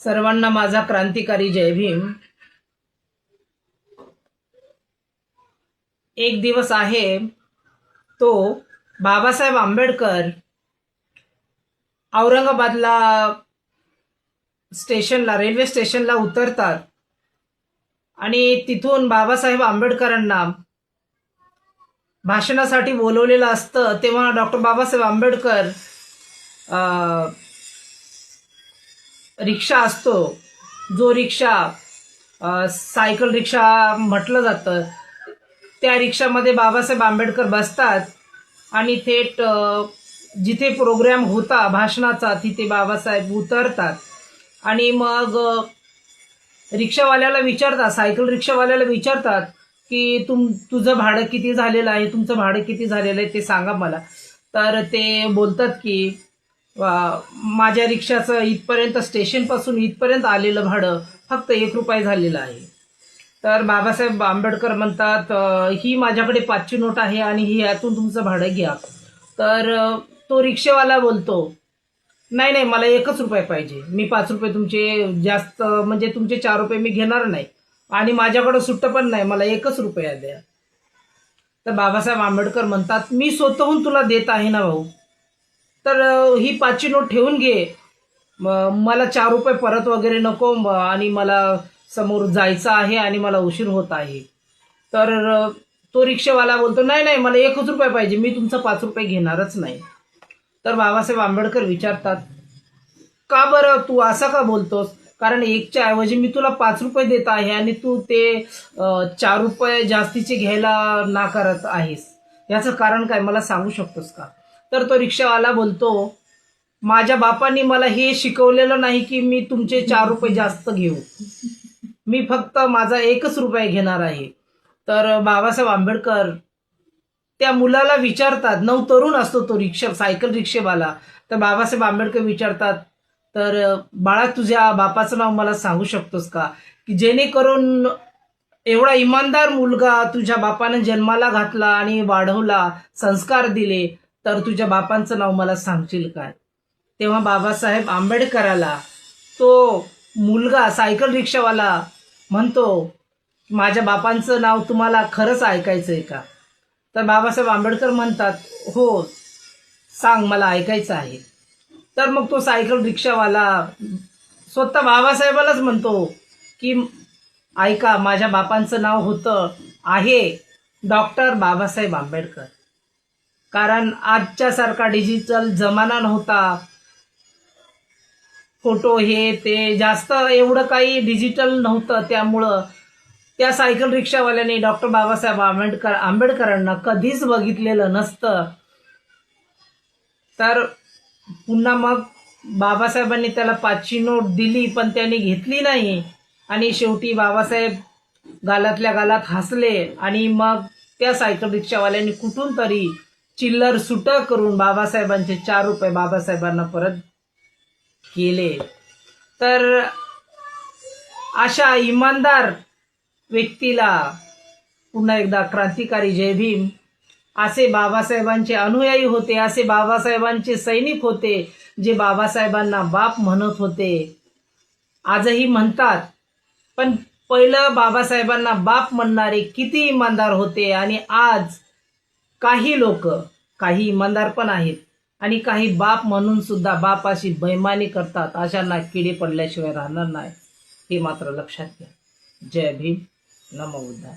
सर्वांना माझा क्रांतिकारी जय भीम. एक दिवस आहे तो बाबासाहेब आंबेडकर औरंगाबादला स्टेशनला रेल्वे स्टेशनला उतरतात आणि तिथून बाबासाहेब आंबेडकरांना भाषणासाठी बोलवलेलं असतं तेव्हा डॉक्टर बाबासाहेब आंबेडकर रिक्षा असतो. जो रिक्षा सायकल रिक्षा म्हटलं जातं त्या रिक्षामध्ये बाबासाहेब आंबेडकर बसतात आणि थेट जिथे प्रोग्राम होता भाषणाचा तिथे बाबासाहेब उतरतात. आणि मग रिक्षावाल्याला विचारतात सायकल रिक्षावाल्याला विचारतात की तुम तुझं भाडं किती झालेलं आहे? तुमचं भाडं किती झालेलं आहे? ते सांगा मला. तर ते बोलतात की माझ्या रिक्षाचं इथपर्यंत स्टेशनपासून इथपर्यंत आलेलं भाडं फक्त एक रुपये झालेलं आहे. तर बाबासाहेब आंबेडकर म्हणतात ही माझ्याकडे पाचशे नोट आहे आणि ही यातून तुमचं भाडं घ्या. तर तो रिक्षेवाला बोलतो नाही नाही मला एकच रुपये पाहिजे. मी पाच रुपये तुमचे जास्त म्हणजे तुमचे चार रुपये मी घेणार नाही. आणि माझ्याकडं सुट्टं पण नाही मला एकच रुपया द्या. तर बाबासाहेब आंबेडकर म्हणतात मी स्वतःहून तुला देत आहे ना भाऊ. तर ही पाचची नोट ठेवून घे. मला चार रुपये परत वगैरे नको आणि मला समोर जायचं आहे आणि मला उशीर होत आहे. तर तो रिक्षावाला बोलतो नाही नाही मला एकच रुपये पाहिजे मी तुमचा पाच रुपये घेणारच नाही. तर बाबासाहेब आंबेडकर विचारतात का बरं तू असा का बोलतोस? कारण एकच्या ऐवजी मी तुला पाच रुपये देत आहे आणि तू ते चार रुपये जास्तीचे घ्यायला नाकारत आहेस. याचं कारण काय मला सांगू शकतोस का? तर तो रिक्षावाला बोलतो माझ्या बापांनी मला हे शिकवलेलं नाही की मी तुमचे चार रुपये जास्त घेऊ. मी फक्त माझा एकच रुपये घेणार आहे. तर बाबासाहेब आंबेडकर त्या मुलाला विचारतात नऊ तरुण असतो तो रिक्षा सायकल रिक्षेवाला. तर बाबासाहेब आंबेडकर विचारतात तर बाळा तुझ्या बापाचं नाव मला सांगू शकतोस का? की जेणेकरून एवढा इमानदार मुलगा तुझ्या बापानं जन्माला घातला आणि वाढवला संस्कार दिले तर तुझ्या बापांचं नाव मला सांगशील काय? तेव्हा बाबासाहेब आंबेडकराला तो मुलगा सायकल रिक्षावाला म्हणतो माझ्या बापांचं नाव तुम्हाला खरंच ऐकायचं आहे का? तर बाबासाहेब आंबेडकर म्हणतात हो सांग मला ऐकायचं आहे. तर मग तो सायकल रिक्षावाला स्वतः बाबासाहेबालाच म्हणतो की ऐका माझ्या बापांचं नाव होतं आहे डॉक्टर बाबासाहेब आंबेडकर. कारण आजच्या सारखा डिजिटल जमाना नव्हता. फोटो हे ते जास्त एवढं काही डिजिटल नव्हतं त्यामुळं. त्या सायकल रिक्षावाल्याने डॉक्टर बाबासाहेब आंबेडकर आंबेडकरांना कधीच बघितलेलं नसतं. तर पुन्हा मग बाबासाहेबांनी त्याला पाचशे नोट दिली पण त्यांनी घेतली नाही. आणि शेवटी बाबासाहेब गालातल्या गालात हसले आणि मग त्या सायकल रिक्षावाल्याने कुठून तरी चिल्लर सुट करून बाबासाहेबांचे चार रुपये बाबासाहेबांना परत केले. तर अशा इमानदार व्यक्तीला पुन्हा एकदा क्रांतिकारी जय भीम. असे बाबासाहेबांचे अनुयायी होते असे बाबासाहेबांचे सैनिक होते जे बाबासाहेबांना बाप म्हणत होते. आजही म्हणतात पण पहिलं बाबासाहेबांना बाप म्हणणारे किती इमानदार होते आणि आज काही लोक काही इमानदार पण आहेत आणि काही बाप म्हणून सुद्धा बापाशी बैमानी करतात अशांना किडे पडल्याशिवाय राहणार नाही. हे मात्र लक्षात घ्या. जय भीम. नमो बुद्धाय.